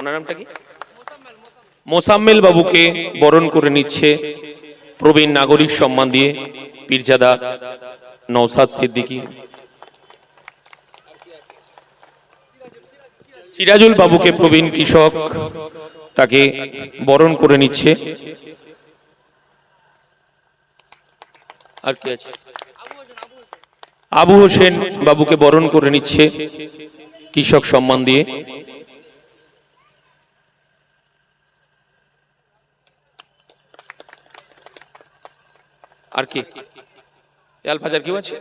ওনার নামটা কি? মোসাম্মেল বাবুকে বরণ করে নিচ্ছে প্রবীণ নাগরিক সম্মান দিয়ে পীরজাদা নওসাদ সিদ্দিকী। সিরাজুল বাবুকে প্রবীণ কৃষক তাকে বরণ করে নিচ্ছে। আর কি আছে? আবু হোসেন বাবুকে বরণ করে নিচ্ছে কৃষক সম্মান দিয়ে। আর কি? আলফাজার কেউ আছে?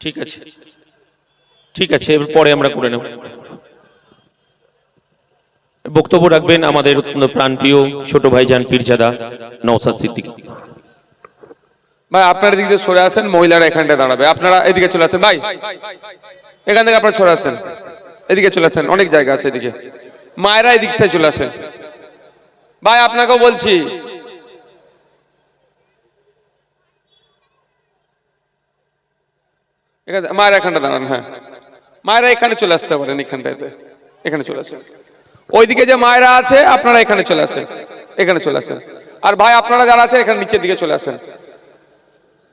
ঠিক আছে। ঠিক আছে পরে আমরা করে নেব। বক্তব্য রাখবেন আমাদের অত্যন্ত প্রাণপ্রিয় ছোট ভাই যান পীরজাদা নওসাদ সিদ্দিক। ভাই, আপনার দিক দিয়ে সরে আসেন, মহিলারা এখানটা দাঁড়াবে। আপনারা এদিকে চলে আসেন, ভাই। এখান থেকে আপনারা সরে আসেন। এদিকে চলে আসেন, অনেক জায়গা আছে এদিকে। মায়েরা এদিকটায় চলে আসেন। ভাই, আপনাকেও বলছি এখানে মায়েরা এখানটা দাঁড়ান হ্যাঁ। মায়েরা এখানে চলে আসতে পারেন এখানটাতে এখানে চলে আসেন। ওইদিকে যে মায়েরা আছে, আপনারা এখানে চলে আসেন, এখানে চলে আসেন। আর ভাই, আপনারা যারা আছেন, এখানে নিচের দিকে চলে আসেন।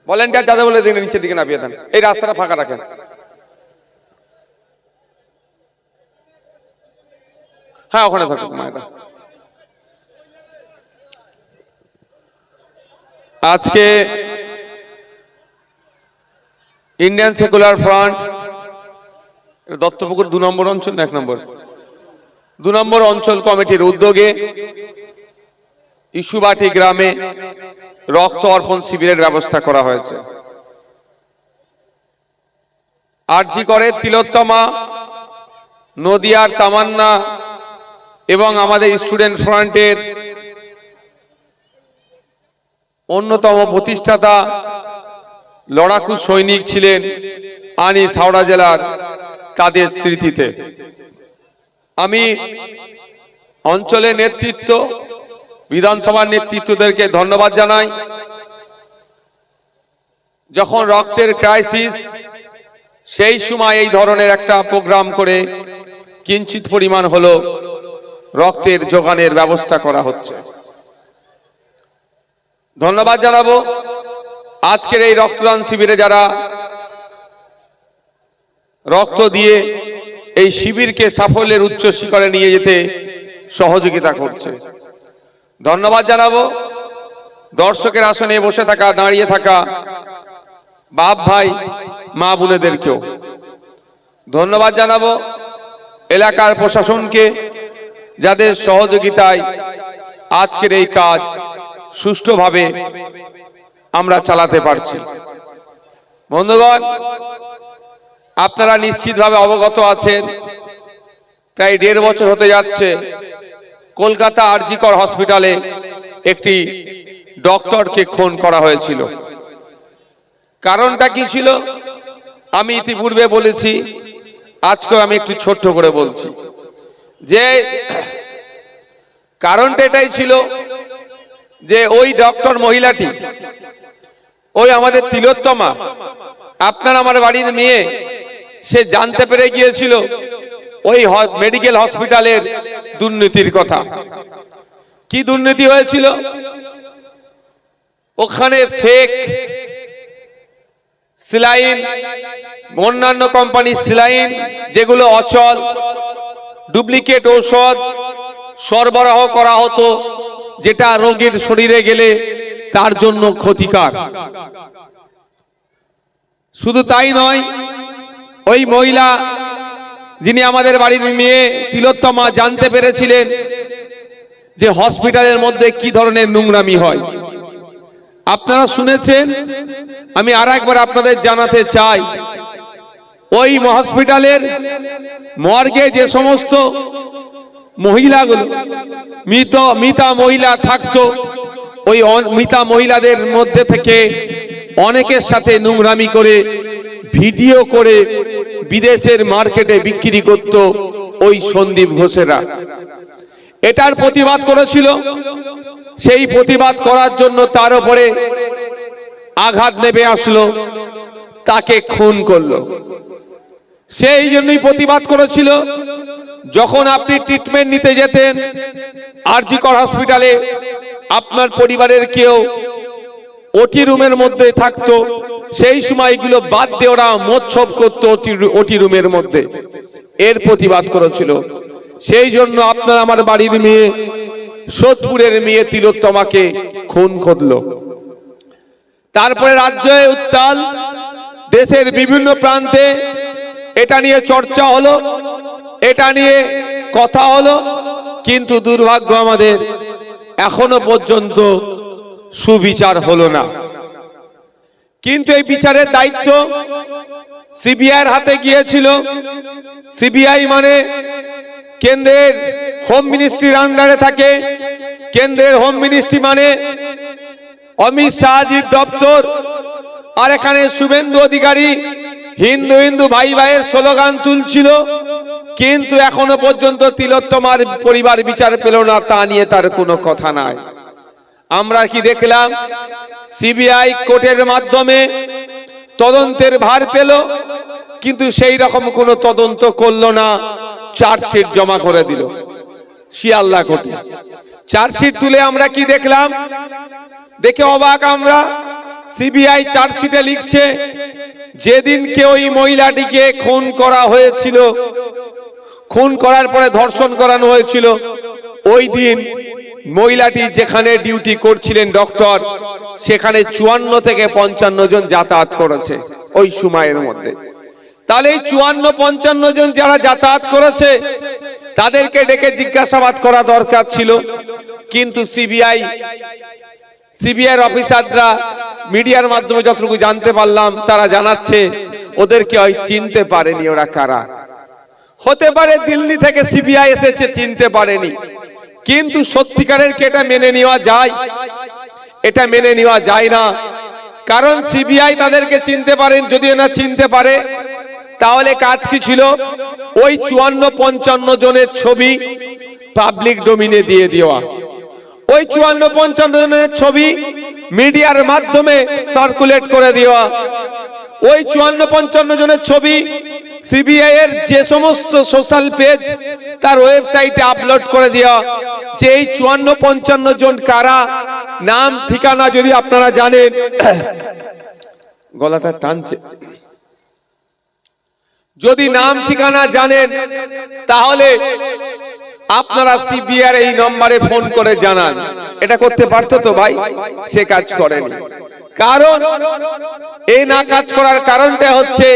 ভলেন্টিয়ার যাদের বলে দিন, নিচের দিকে নামিয়ে দেন। এই রাস্তাটা ফাঁকা রাখেন। হ্যাঁ ওখানে থাকুক মায়েরা। আজকে ইন্ডিয়ান সেকুলার ফ্রন্ট দত্তপুকুর দু নম্বর অঞ্চল এক নম্বর? দু নম্বর অঞ্চল কমিটির উদ্যোগে ইস্যুবাটি গ্রামে রক্ত অর্পণ শিবিরের ব্যবস্থা করা হয়েছে। আরজি করে তিলোত্তমা, নদিয়ার তামান্না এবং আমাদের স্টুডেন্ট ফ্রন্টের অন্যতম প্রতিষ্ঠাতা লড়াকু সৈনিক ছিলেন আনিস হাওড়া জেলার তাদের স্মৃতিতে। আমি অঞ্চলের নেতৃত্ব, বিধানসভার নেতৃত্বদেরকে ধন্যবাদ জানাই। যখন রক্তের ক্রাইসিস সেই সময় এই ধরনের একটা প্রোগ্রাম করে কিঞ্চিত পরিমাণ হলো রক্তের যোগানের ব্যবস্থা করা হচ্ছে। ধন্যবাদ জানাব। আজকের এই রক্তদান শিবিরে যারা রক্ত দিয়ে এই শিবিরকে সাফল্যের উচ্চ শিখরে নিয়ে যেতে সহযোগিতা করছে। ধন্যবাদ জানাব। দর্শকের আসনে বসে থাকা, দাঁড়িয়ে থাকা বাপ ভাই, মা বোনেদেরকেও। ধন্যবাদ জানাব এলাকার প্রশাসনকে যাদের সহযোগিতায় আজকের এই কাজ সুষ্ঠুভাবে আমরা চালাতে পারছি। বন্ধুগণ, আপনারা নিশ্চিতভাবে অবগত আছেন, প্রায় দেড় বছর হতে যাচ্ছে, কলকাতা আরজিকর হসপিটালে একটি ডক্টরকে খুন করা হয়েছিল। কারণটা কি ছিল? আমি ইতিপূর্বে বলেছি আজকে আমি একটু ছোট্ট করে বলছি। যে কারণটা এটাই ছিল যে ওই ডক্টর মহিলাটি, ওই আমাদের তিলোত্তমা, আপনার আমার বাড়ির মেয়ে, সে জানতে পেরে গিয়েছিল ওই মেডিকেল হসপিটালের দুর্নীতির কথা। কি দুর্নীতি হয়েছিল? ওখানে ফেক সিলাইন, অন্যান্য কোম্পানির সিলাইন, যেগুলো অচল ডুপ্লিকেট ঔষধ সরবরাহ করা হতো। যেটা রোগীর শরীরে গেলে তার জন্য ক্ষতিকার। শুধু তাই নয়, ওই মহিলা যিনি আমাদের বাড়ির মেয়ে তিলোত্তমা জানতে পেরেছিলেন যে হসপিটালের মধ্যে কি ধরনের নোংরামি হয়। আপনারা শুনেছেন? আমি আর একবার আপনাদের জানাতে চাই, ওই হসপিটালের মর্গে যে সমস্ত মহিলাগুলো, মৃত, মিতা মহিলা থাকতো। ওই মিতা মহিলাদের মধ্যে থেকে অনেকের সাথে নোংরামি করে, ভিডিও করে বিদেশের মার্কেটে বিক্রি করত ওই সন্দীপ ঘোষেরা। এটার প্রতিবাদ করেছিল। সেই প্রতিবাদ করার জন্য তার উপরে আঘাত নেমে আসলো। তাকে খুন করল। সেই জন্যই প্রতিবাদ করেছিল। যখন আপনি ট্রিটমেন্ট নিতে যেতেন আরজিকর হসপিটালে আপনার পরিবারের কেউ ওটি রুমের মধ্যে থাকতো, সেই সময় এগুলো বাদ দিয়ে ওরা মোচ্ছব করতো ওটি রুমের মধ্যে। এর প্রতিবাদ করেছিল। সেই জন্য আপনার আমার বাড়ির মেয়ে, সোদপুরের মেয়ে তিলোত্তমাকে খুন করল। তারপরে রাজ্যে উত্তাল দেশের বিভিন্ন প্রান্তে এটা নিয়ে চর্চা হলো, এটা নিয়ে কথা হলো, কিন্তু দুর্ভাগ্য আমাদের এখনও পর্যন্ত সুবিচার হলো না। কিন্তু এই বিচারের দায়িত্ব সিবিআইয়ের হাতে গিয়েছিল। সিবিআই মানে কেন্দ্রের হোম মিনিস্ট্রির আন্ডারে থাকে। কেন্দ্রের হোম মিনিস্ট্রি মানে অমিত শাহজির দপ্তর। আর এখানে শুভেন্দু অধিকারী হিন্দু হিন্দু ভাই ভাইয়ের স্লোগান তুলছিল, কিন্তু এখনও পর্যন্ত তিলোত্তমার পরিবার বিচার পেল না, তা নিয়ে তার কোনো কথা নাই। আমরা কি দেখলাম? সিবিআই কোর্টের মাধ্যমে তদন্তের ভার পেল, কিন্তু সেই রকম কোনো তদন্ত করল না, চার্জশিট জমা করে দিল, শিয়ালদা কোর্টে। চার্জশিট তুলে আমরা কি দেখলাম? দেখে অবাক আমরা, সিবিআই চার্জশিটে লিখছে যেদিনকে ওই মহিলাটিকে খুন করা হয়েছিল, খুন করার পরে ধর্ষণ করানো হয়েছিল, ওই দিন মহিলাটি যেখানে ডিউটি করছিলেন ডক্টর, সেখানে চুয়ান্ন থেকে পঞ্চান্ন জন যাতায়াত করেছে ওই সময়ের মধ্যে। তাহলে এই চুয়ান্ন, পঞ্চান্ন জন যারা যাতায়াত করেছে, তাদেরকে ডেকে জিজ্ঞাসাবাদ করা দরকার ছিল, কিন্তু সিবিআই সিবিআইয়ের অফিসাররা মিডিয়ার মাধ্যমে যতটুকু জানতে পারলাম, তারা জানাচ্ছে ওদেরকে হয় চিনতে পারেনি ওরা কারা। হতে পারে দিল্লি থেকে সিবিআই এসেছে, চিনতে পারেনি। কিন্তু সত্যিকারের কি এটা মেনে নেওয়া যায়? এটা মেনে নেওয়া যায় না। কারণ সিবিআই তাদেরকে চিনতে পারেন, যদি না চিনতে পারে, তাহলে কাজ কি ছিল? ওই চুয়ান্ন পঞ্চান্ন জনের ছবি পাবলিক ডোমিনে দিয়ে দেওয়া। ওই চুয়ান্ন পঞ্চান্ন জনের ছবি মিডিয়ার মাধ্যমে সার্কুলেট করে দেওয়া। ওই চুয়ান্ন পঞ্চান্ন জনের ছবি সিবিআই এর যে সমস্ত সোশ্যাল পেজ তার ওয়েবসাইটে আপলোড করে দেওয়া। যে এই চুয়ান্ন পঞ্চান্ন জন কারা, নাম, ঠিকানা যদি আপনারা জানেন। গলাটা টানছে। যদি নাম, ঠিকানা জানেন, তাহলে আপনারা সিবিআর এই নম্বরে ফোন করে জানান। এটা করতে পারতো তো ভাই? সে কাজ করেন। কারণ এই না কাজ করার কারণটা হচ্ছে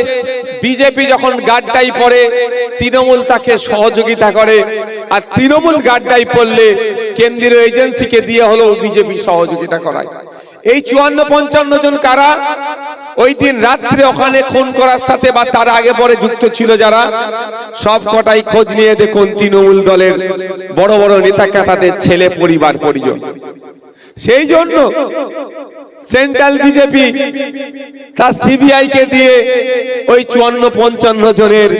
বিজেপি যখন গাড্ডাই পড়ে তৃণমূল তাকে সহযোগিতা করে। আর তৃণমূল গাড্ডাই পড়লে কেন্দ্রীয় এজেন্সিকে দিয়ে হলেও বিজেপি সহযোগিতা করায়। এই চুয়ান্ন পঞ্চান্ন জন কারা? ওই দিন রাত্রে ওখানে খুন করার সাথে বা তার আগে পরে যুক্ত ছিল যারা? সব কটাই খোঁজ নিয়ে দেখুন তৃণমূল দলের বড় বড় নেতা তাদের ছেলে, পরিবার, পরিজন। সেই জন্য সেন্ট্রাল বিজেপি তার সিবিআই কে দিয়ে ওই চুয়ান্ন পঞ্চান্ন জনের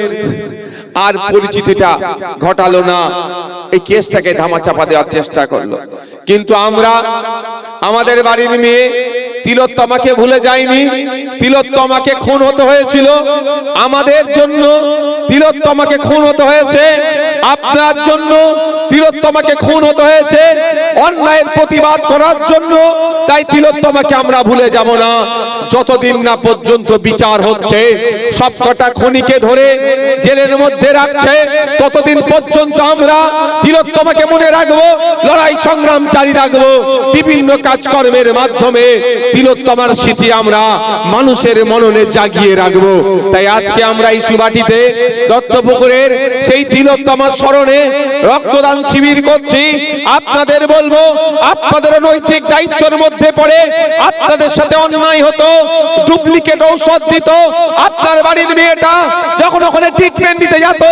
আর পরিচিতিটা ঘটালো না। এই কেসটাকে ধামাচাপা দেওয়ার চেষ্টা করল। কিন্তু আমরা আমাদের বাড়ির মেয়ে তিলোত্তমাকে ভুলে যায়নি। তিলোত্তমাকে খুন হতে হয়েছিল। আমাদের জন্য তিলোত্তমাকে খুন হতে হয়েছে। আপনার জন্য তিলোত্তমাকে খুন হতে হয়েছে। অন্যায়ের প্রতিবাদ করার জন্য। তাই তিলোত্তমাকে আমরা ভুলে যাব না। যতদিন না পর্যন্ত বিচার হচ্ছে, সবকটা খনিকে ধরে জেলের মধ্যে রাখছে, ততদিন পর্যন্ত আমরা তিলোত্তমাকে মনে রাখব, লড়াই সংগ্রাম জারি রাখব, বিভিন্ন কাজকর্মের মাধ্যমে। তিলোত্তমার স্মৃতি আমরা মানুষের মননে জাগিয়ে রাখব। তাই আজকে আমরা এই সুবাটিতে দত্তপুকুরের সেই তিলোত্তমার স্মরণে রক্তদান শিবির করছি। আপনাদের বলব, আপনাদের নৈতিক দায়িত্বের মধ্যে পড়ে আপনাদের সাথে অন্যায় হতো, ডুপ্লিকেট ঔষধ দিত। আপনার বাড়ির মেয়েটা যখন ওখানে ট্রিটমেন্ট দিতে যেত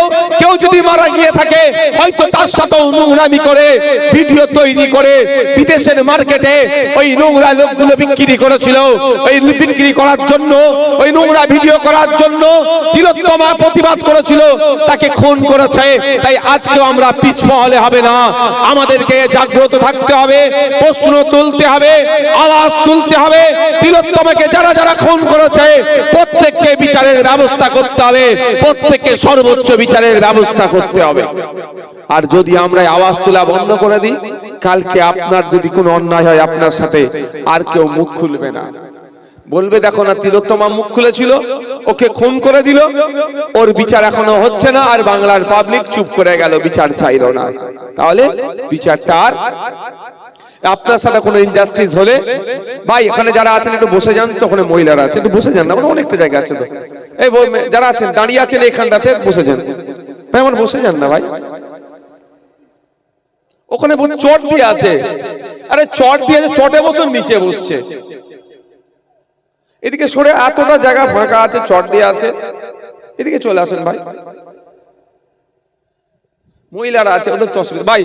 গিয়ে থাকে, হয়তো তার সাথেও নোংরামি করে, ভিডিও তৈরি করে, বিদেশের মার্কেটে ওই নোংরা লোকগুলো বিক্রি করেছিল। ওই বিক্রি করার জন্য, ওই নোংরা ভিডিও করার জন্য তিলোত্তমা প্রতিবাদ করেছিল, তাকে খুন করেছে। তাই আজকেও আমরা পিছপা হলে হবে না। আমাদেরকে জাগ্রত থাকতে হবে, প্রশ্ন তুলতে হবে, আওয়াজ তুলতে হবে তিলোত্তমাকে যারা যারা খুন করেছে, প্রত্যেককে বিচারের ব্যবস্থা করতে হবে, প্রত্যেককে সর্বোচ্চ বিচারের ব্যবস্থা করতে হবে। আর যদি আমরা আওয়াজ তোলা বন্ধ করে দিই, কালকে আপনার যদি কোনো অন্যায় হয় আপনার সাথে, আর কেউ মুখ খুলবে না। বলবে, দেখো না, তিলোত্তমা মুখ খুলেছিল, ওকে খুন করে দিল, ওর বিচার এখনও হচ্ছে না, আর বাংলার পাবলিক চুপ করে গেল, বিচার চাইলো না। তাহলে, বিচারটা আর আপনার সাথে কোনো ইনজাস্টিস হলে ভাই এখানে যারা আছেন একটু বসে যান তো ওখানে মহিলারা আছে একটু বসে যান না ওখানে অনেকটা জায়গা আছে তো। এই যারা আছেন দাঁড়িয়ে আছেন এইখানটাতে বসে যান। ভাই আমার বসে যান না ভাই। ওখানে চট দিয়ে আছে। আরে চট দিয়ে আছে, চটে বসুন নিচে বসছে। এদিকে সরে এতটা জায়গা ফাঁকা আছে চট দিয়ে আছে। এদিকে চলে আসেন ভাই। মহিলারা আছে ওদের তো অসুবিধা। ভাই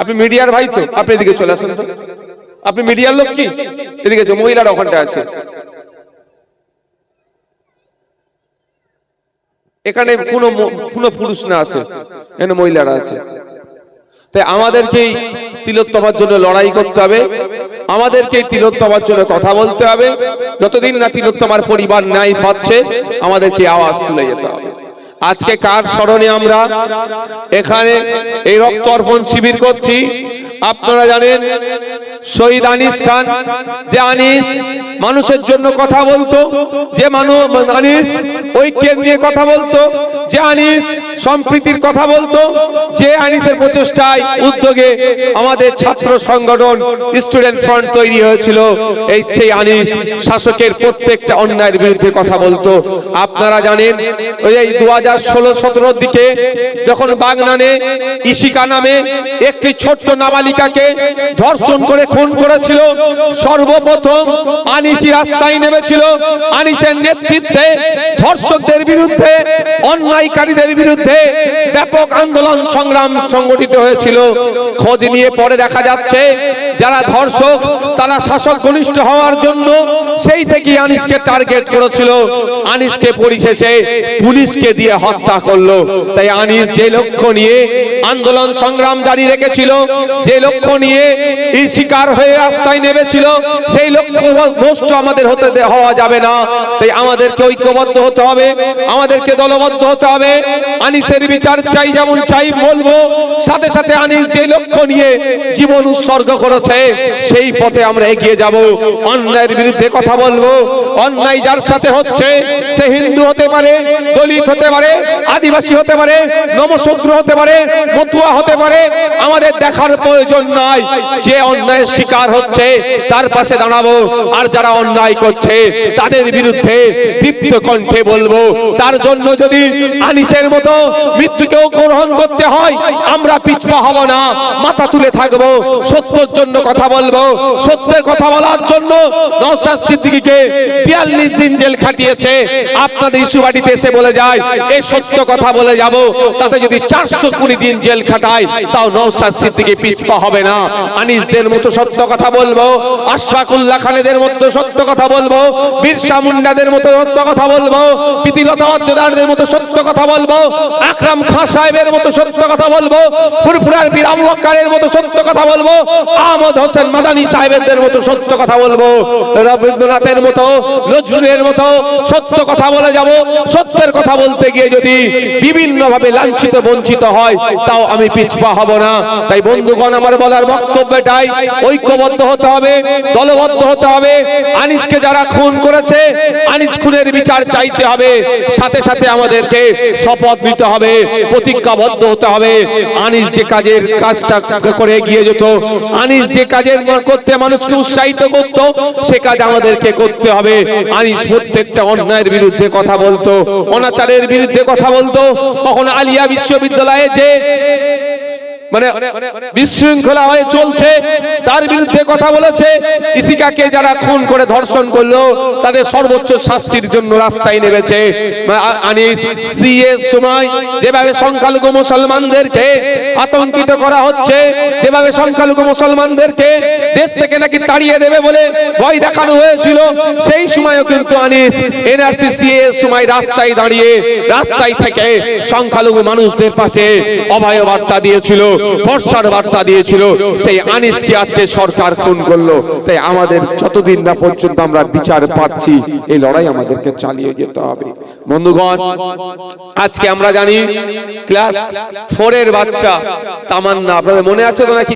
আপনি মিডিয়ার ভাই তো আপনি এদিকে চলে আসেন তো। আপনি মিডিয়ার লোক কি? এদিকে মহিলারা ওখানটা আছে। এখানে কোনো কোনো পুরুষ না আছে এখানে মহিলারা আছে। তাই আমাদেরকেই তিলোত্তমার জন্য লড়াই করতে হবে। আমাদেরকেই তিলোত্তমার জন্য কথা বলতে হবে। যতদিন না তিলোত্তমার পরিবার ন্যায় পাচ্ছে আমাদেরকে আওয়াজ তুলে যেতে হবে। আজকে কার স্মরণে আমরা এখানে এই রক্ত অর্পণ শিবির করছি? আপনারা জানেন শহীদ আনিস খান, যে আনিস মানুষের জন্য কথা বলতো, যে মানুষ ঐক্যের নিয়ে কথা বলতো, যে আনিস সম্প্রীতির কথা বলতো, যে আনিসের প্রচেষ্টায়, উদ্যোগে আমাদের ছাত্র সংগঠন স্টুডেন্ট ফ্রন্ট তৈরি হয়েছিল, এই সেই আনিস শাসকের প্রত্যেকটা অন্যায়ের বিরুদ্ধে কথা বলতো। আপনারা জানেন, ওই এই দু হাজার ষোলো সতেরোর দিকে যখন বাগনানে ইশিকা নামে একটি ছোট্ট নাবালিকাকে ধর্ষণ করে খুন করেছিল, সর্বপ্রথম আনিসি রাস্তায় নেমেছিল। আনিসের নেতৃত্বে ধর্ষকদের বিরুদ্ধে, অন্যায়কারীদের বিরুদ্ধে ব্যাপক আন্দোলন সংগ্রাম সংগঠিত হয়েছিল। খোঁজ নিয়ে পরে দেখা যাচ্ছে, যারা ধর্ষক, তারা শাসক ঘনিষ্ঠ হওয়ার জন্য সেই থেকে আনিসকে টার্গেট করেছিল। আনিসকে পরিশেষে পুলিশকে দিয়ে হত্যা করল। তাই আনিস যে লক্ষ্য নিয়ে আন্দোলন সংগ্রাম জারি রেখেছিল, যে লক্ষ্য নিয়ে শিকার হয়ে রাস্তায় নেমেছিল, সেই লক্ষ্য নষ্ট আমাদের হতে হওয়া যাবে না। তাই আমাদেরকে ঐক্যবদ্ধ হতে হবে। আমাদেরকে দলবদ্ধ হতে হবে। আনিসের বিচার চাই যেমন চাই বলব। সাথে সাথে আনিস যে লক্ষ্য নিয়ে জীবন উৎসর্গ করেছে, সেই পথে আমরা এগিয়ে যাব। অন্যায়ের বিরুদ্ধে কথা বলব। অন্যায় যার সাথে হচ্ছে, সে হিন্দু হতে পারে, দলিত হতে পারে, আদিবাসী হতে পারে নমশূদ্র হতে পারে, মতুয়া হতে পারে। আমাদের দেখার প্রয়োজন নাই। যে অন্যায়ের শিকার হচ্ছে, তার পাশে দাঁড়াবো। আর যারা অন্যায় করছে, তাদের বিরুদ্ধে দীপ্ত কণ্ঠে বলব, তার জন্য যদি আনিসের মতো মৃত্যুকেও গ্রহণ করতে হয়, আমরা পিছপা হব না, মাথা তুলে থাকব, সত্যের জন্য কথা বলব, সত্যের কথা বলার জন্য নওশাদ সিদ্দিকীকে বিয়াল্লিশ দিন জেল খাটিয়েছে। আপনাদের ইস্যু বাড়িতে এসে বলে যায় এই সত্য কথা বলে যাব, তাতে যদি চারশো কুড়ি দিন জেল খাটায়, তাও নওশাদ সিদ্দিকী পিছপা হবে না। আনিসদের মতো সত্য কথা বলব, আশফাকুল্লাহ খানেদের মতো সত্য কথা বলব, বিরসা মুন্ডাদের মতো সত্য কথা বলব, প্রীতিলতা অদ্দেদারদের মতো সত্য কথা বলব, আকরাম খান সাহেবের মতো সত্য কথা বলব, ফুরফুরার বীর আবু বক্করের মতো সত্য কথা বলব, আহমদ হোসেন মাদানী সাহেবদের মতো সত্য কথা বলব, রবীন্দ্রনাথের মতো, নজরুলের মতো সত্য কথা বলে যাব, সত্যের কথা বলতে গিয়ে যদি বিভিন্ন ভাবে লাঞ্ছিত, বঞ্চিত হয়, তাও আমি পিছপা হব না। তাই বন্ধুগণ, আমার বলার বক্তব্য এটাই ঐক্যবদ্ধ হতে হবে, দলবদ্ধ হতে হবে আনিসকে যারা খুন করেছে, আনিস খুনের বিচার চাইতে হবে। সাথে সাথে আমাদেরকে শপথ নিতে হবে, প্রতিজ্ঞাবদ্ধ হতে হবে। আনিস যে কাজের কাজটা করে এগিয়ে যেত, আনিস যে কাজের করতে মানুষকে উৎসাহিত করত, সে কাজ আমাদেরকে করতে হবে। আনিস প্রত্যেকটা অন্যায়ের বিরুদ্ধে কথা বলতো, অনাচারের বিরুদ্ধে কথা বলতো। কখনো আলিয়া বিশ্ববিদ্যালয়ে যে মানে বিশৃঙ্খলা হয়ে চলছে। তার বিরুদ্ধে কথা বলেছে। ইসিকাকে যারা খুন করে ধর্ষণ করল, তাদের সর্বোচ্চ শাস্তির জন্য রাস্তায় নেমেছে। সময় যেভাবে সংখ্যালঘু মুসলমানদেরকে আতঙ্কিত করা হচ্ছে, যেভাবে সংখ্যালঘু মুসলমানদেরকে দেশ থেকে নাকি তাড়িয়ে দেবে বলে ভয় দেখানো হয়েছিল, সেই সময়ও কিন্তু আনিস, এনআরসি, সিএস সময় রাস্তায় দাঁড়িয়ে, রাস্তায় থেকে সংখ্যালঘু মানুষদের পাশে অভয় বার্তা দিয়েছিল। ভরসার বার্তা দিয়েছিল, সেই আনিসকে আজকে সরকার খুন করল। তাই আমাদের যতদিন না পর্যন্ত আমরা বিচার পাচ্ছি, এই লড়াই আমাদেরকে চালিয়ে যেতে হবে। বন্ধুগণ, আজকে আমরা জানি, ক্লাস ফোরের বাচ্চা, তামান্না, আপনাদের মনে আছে তো নাকি?